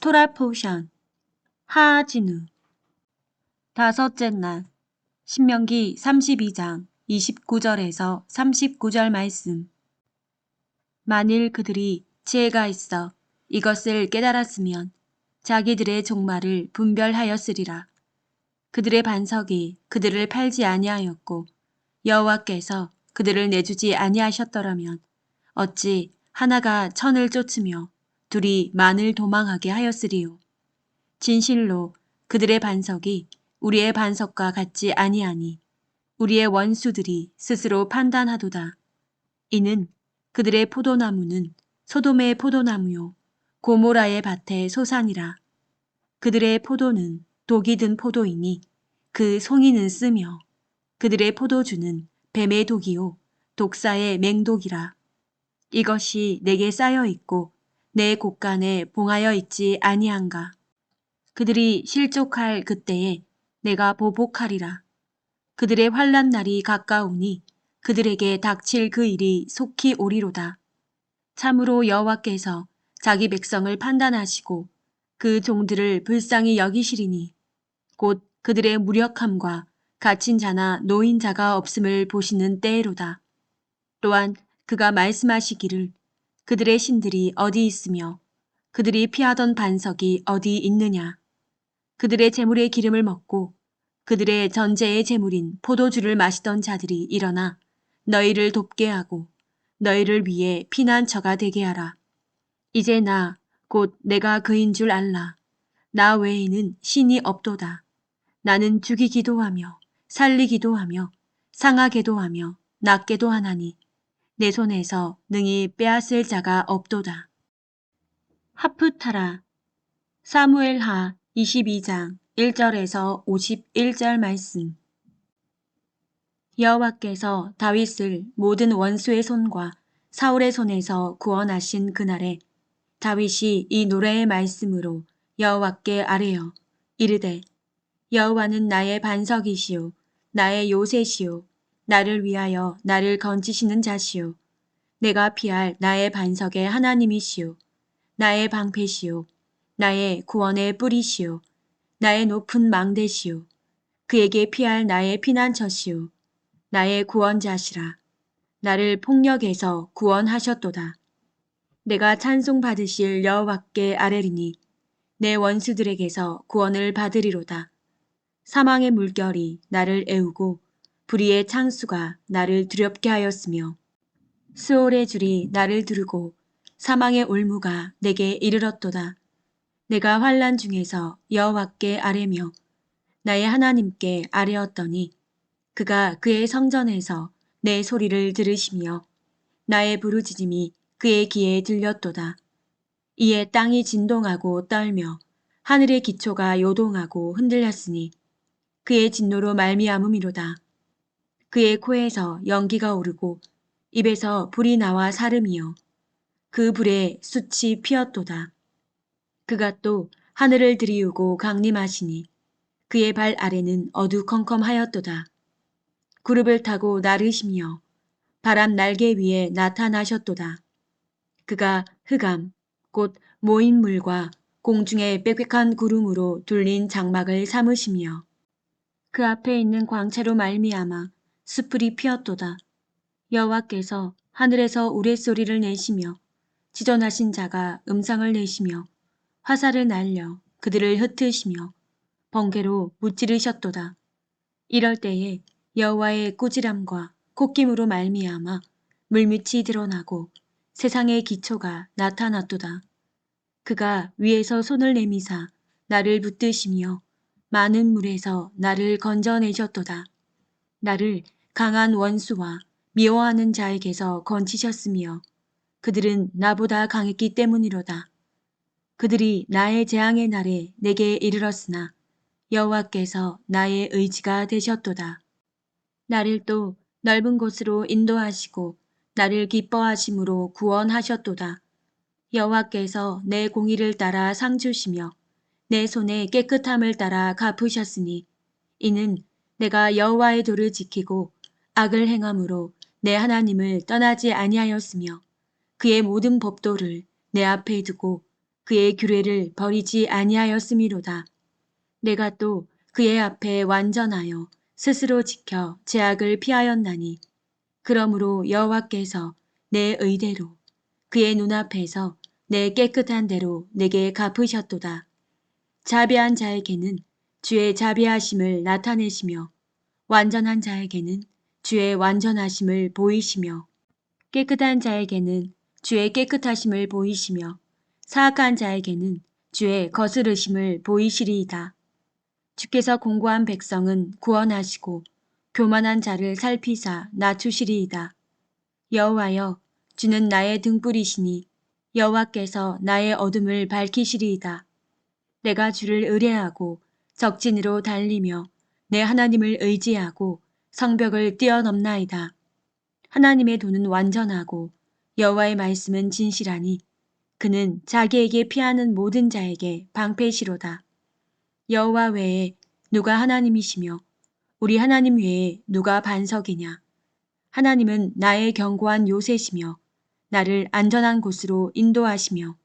토라 포션. 하진우. 다섯째 날. 신명기 32장 29절에서 39절 말씀. 만일 그들이 지혜가 있어 이것을 깨달았으면 자기들의 종말을 분별하였으리라. 그들의 반석이 그들을 팔지 아니하였고 여호와께서 그들을 내주지 아니하셨더라면 어찌 하나가 천을 쫓으며 둘이 만을 도망하게 하였으리요. 진실로 그들의 반석이 우리의 반석과 같지 아니하니 우리의 원수들이 스스로 판단하도다. 이는 그들의 포도나무는 소돔의 포도나무요 고모라의 밭의 소산이라. 그들의 포도는 독이 든 포도이니 그 송이는 쓰며 그들의 포도주는 뱀의 독이요 독사의 맹독이라. 이것이 내게 쌓여 있고 내 곳간에 봉하여 있지 아니한가. 그들이 실족할 그때에 내가 보복하리라. 그들의 환란 날이 가까우니 그들에게 닥칠 그 일이 속히 오리로다. 참으로 여호와께서 자기 백성을 판단하시고 그 종들을 불쌍히 여기시리니 곧 그들의 무력함과 갇힌 자나 노인 자가 없음을 보시는 때로다. 또한 그가 말씀하시기를 그들의 신들이 어디 있으며 그들이 피하던 반석이 어디 있느냐. 그들의 재물의 기름을 먹고 그들의 전제의 재물인 포도주를 마시던 자들이 일어나 너희를 돕게 하고 너희를 위해 피난처가 되게 하라. 이제 나 곧 내가 그인 줄 알라. 나 외에는 신이 없도다. 나는 죽이기도 하며 살리기도 하며 상하게도 하며 낫게도 하나니 내 손에서 능히 빼앗을 자가 없도다. 하프타라 사무엘하 22장 1절에서 51절 말씀 여호와께서 다윗을 모든 원수의 손과 사울의 손에서 구원하신 그날에 다윗이 이 노래의 말씀으로 여호와께 아뢰어 이르되 여호와는 나의 반석이시요 나의 요새시요 나를 위하여 나를 건지시는 자시요 내가 피할 나의 반석의 하나님이시요 나의 방패시요 나의 구원의 뿌리시요 나의 높은 망대시요 그에게 피할 나의 피난처시요 나의 구원자시라. 나를 폭력에서 구원하셨도다. 내가 찬송 받으실 여호와께 아뢰리니 내 원수들에게서 구원을 받으리로다. 사망의 물결이 나를 애우고 불의의 창수가 나를 두렵게 하였으며 스올의 줄이 나를 두르고 사망의 올무가 내게 이르렀도다. 내가 환란 중에서 여호와께 아뢰며 나의 하나님께 아뢰었더니 그가 그의 성전에서 내 소리를 들으시며 나의 부르짖음이 그의 귀에 들렸도다. 이에 땅이 진동하고 떨며 하늘의 기초가 요동하고 흔들렸으니 그의 진노로 말미암음이로다. 그의 코에서 연기가 오르고 입에서 불이 나와 사름이요 그 불에 숯이 피었도다. 그가 또 하늘을 들이우고 강림하시니 그의 발 아래는 어두컴컴하였도다. 구름을 타고 나르시며 바람 날개 위에 나타나셨도다. 그가 흑암 곧 모인 물과 공중의 빽빽한 구름으로 둘린 장막을 삼으시며 그 앞에 있는 광채로 말미암아 수풀이 피었도다. 여호와께서 하늘에서 우레소리를 내시며 지존하신 자가 음상을 내시며 화살을 날려 그들을 흩으시며 번개로 무찌르셨도다. 이럴 때에 여호와의 꾸지람과 콧김으로 말미암아 물밑이 드러나고 세상의 기초가 나타났도다. 그가 위에서 손을 내미사 나를 붙드시며 많은 물에서 나를 건져내셨도다. 나를 강한 원수와 미워하는 자에게서 건지셨으며 그들은 나보다 강했기 때문이로다. 그들이 나의 재앙의 날에 내게 이르렀으나 여호와께서 나의 의지가 되셨도다. 나를 또 넓은 곳으로 인도하시고 나를 기뻐하심으로 구원하셨도다. 여호와께서 내 공의를 따라 상 주시며 내 손의 깨끗함을 따라 갚으셨으니 이는 내가 여호와의 도를 지키고 악을 행함으로 내 하나님을 떠나지 아니하였으며 그의 모든 법도를 내 앞에 두고 그의 규례를 버리지 아니하였음이로다. 내가 또 그의 앞에 완전하여 스스로 지켜 제약을 피하였나니 그러므로 여호와께서 내 의대로 그의 눈앞에서 내 깨끗한 대로 내게 갚으셨도다. 자비한 자에게는 주의 자비하심을 나타내시며 완전한 자에게는 주의 완전하심을 보이시며 깨끗한 자에게는 주의 깨끗하심을 보이시며 사악한 자에게는 주의 거스르심을 보이시리이다. 주께서 공고한 백성은 구원하시고 교만한 자를 살피사 낮추시리이다. 여호와여 주는 나의 등불이시니 여호와께서 나의 어둠을 밝히시리이다. 내가 주를 의뢰하고 적진으로 달리며 내 하나님을 의지하고 성벽을 뛰어넘나이다. 하나님의 도는 완전하고 여호와의 말씀은 진실하니 그는 자기에게 피하는 모든 자에게 방패시로다. 여호와 외에 누가 하나님이시며 우리 하나님 외에 누가 반석이냐. 하나님은 나의 견고한 요새시며 나를 안전한 곳으로 인도하시며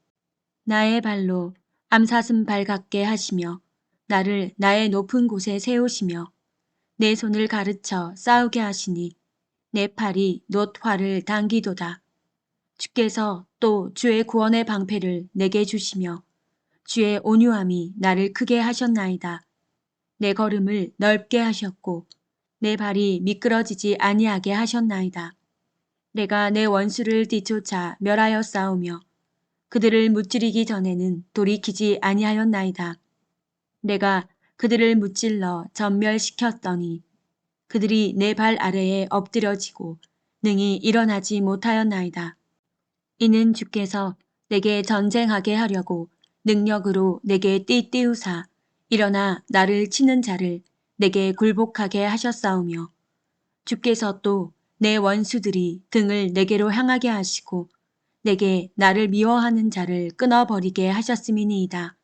나의 발로 암사슴 발같게 하시며 나를 나의 높은 곳에 세우시며 내 손을 가르쳐 싸우게 하시니 내 팔이 놋화를 당기도다. 주께서 또 주의 구원의 방패를 내게 주시며 주의 온유함이 나를 크게 하셨나이다. 내 걸음을 넓게 하셨고 내 발이 미끄러지지 아니하게 하셨나이다. 내가 내 원수를 뒤쫓아 멸하여 싸우며 그들을 무찌르기 전에는 돌이키지 아니하였나이다. 내가 그들을 무찔러 전멸시켰더니 그들이 내 발 아래에 엎드려지고 능히 일어나지 못하였나이다. 이는 주께서 내게 전쟁하게 하려고 능력으로 내게 띠띠우사 일어나 나를 치는 자를 내게 굴복하게 하셨사오며 주께서 또 내 원수들이 등을 내게로 향하게 하시고 내게 나를 미워하는 자를 끊어버리게 하셨음이니이다.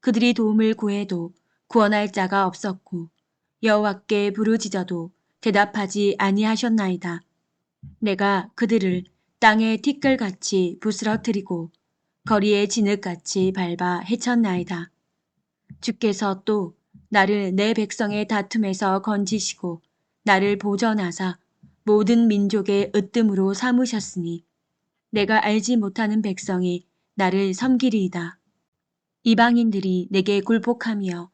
그들이 도움을 구해도 구원할 자가 없었고 여호와께 부르짖어도 대답하지 아니하셨나이다. 내가 그들을 땅의 티끌같이 부스러뜨리고 거리의 진흙같이 밟아 헤쳤나이다. 주께서 또 나를 내 백성의 다툼에서 건지시고 나를 보전하사 모든 민족의 으뜸으로 삼으셨으니 내가 알지 못하는 백성이 나를 섬기리이다. 이방인들이 내게 굴복하며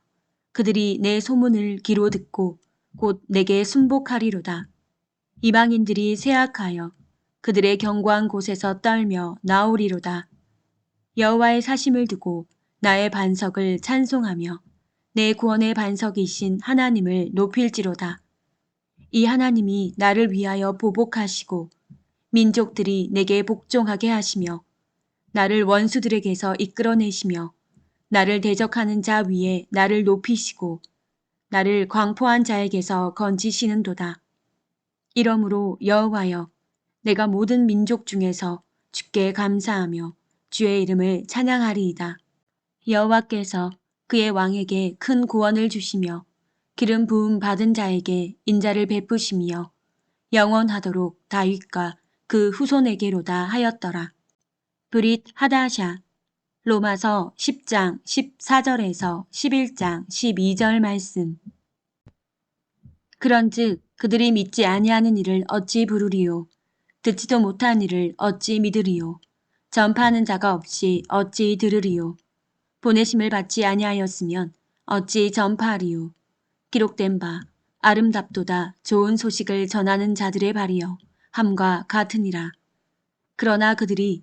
그들이 내 소문을 귀로 듣고 곧 내게 순복하리로다. 이방인들이 세악하여 그들의 견고한 곳에서 떨며 나오리로다. 여호와의 사심을 두고 나의 반석을 찬송하며 내 구원의 반석이신 하나님을 높일지로다. 이 하나님이 나를 위하여 보복하시고 민족들이 내게 복종하게 하시며 나를 원수들에게서 이끌어내시며 나를 대적하는 자 위에 나를 높이시고 나를 광포한 자에게서 건지시는도다. 이러므로 여호와여 내가 모든 민족 중에서 주께 감사하며 주의 이름을 찬양하리이다. 여호와께서 그의 왕에게 큰 구원을 주시며 기름 부음 받은 자에게 인자를 베푸시며 영원하도록 다윗과 그 후손에게로다 하였더라. 브릿 하다샤 로마서 10장 14절에서 11장 12절 말씀. 그런즉 그들이 믿지 아니하는 일을 어찌 부르리요? 듣지도 못한 일을 어찌 믿으리요? 전파하는 자가 없이 어찌 들으리요? 보내심을 받지 아니하였으면 어찌 전파하리요? 기록된 바 아름답도다 좋은 소식을 전하는 자들의 발이여 함과 같으니라. 그러나 그들이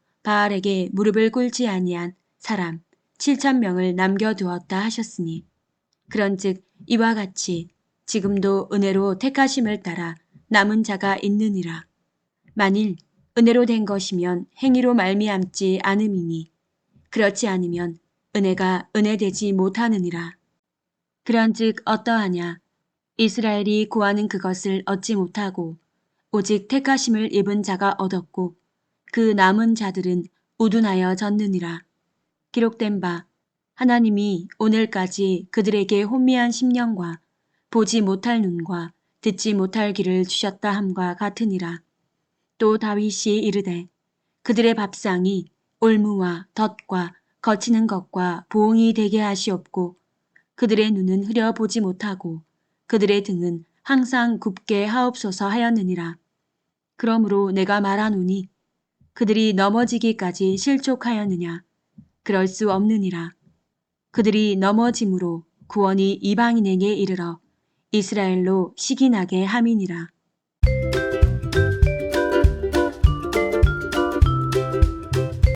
바알에게 무릎을 꿇지 아니한 사람 7천 명을 남겨두었다 하셨으니 그런즉 이와 같이 지금도 은혜로 택하심을 따라 남은 자가 있느니라. 만일 은혜로 된 것이면 행위로 말미암지 않음이니 그렇지 않으면 은혜가 은혜되지 못하느니라. 그런즉 어떠하냐? 이스라엘이 구하는 그것을 얻지 못하고 오직 택하심을 입은 자가 얻었고 그 남은 자들은 우둔하여 졌느니라. 기록된 바 하나님이 오늘까지 그들에게 혼미한 심령과 보지 못할 눈과 듣지 못할 귀를 주셨다 함과 같으니라. 또 다윗이 이르되 그들의 밥상이 올무와 덫과 거치는 것과 보응이 되게 하시옵고 그들의 눈은 흐려 보지 못하고 그들의 등은 항상 굽게 하옵소서 하였느니라. 그러므로 내가 말하노니 그들이 넘어지기까지 실족하였느냐 그럴 수 없느니라. 그들이 넘어짐으로 구원이 이방인에게 이르러 이스라엘로 시기나게 함이니라.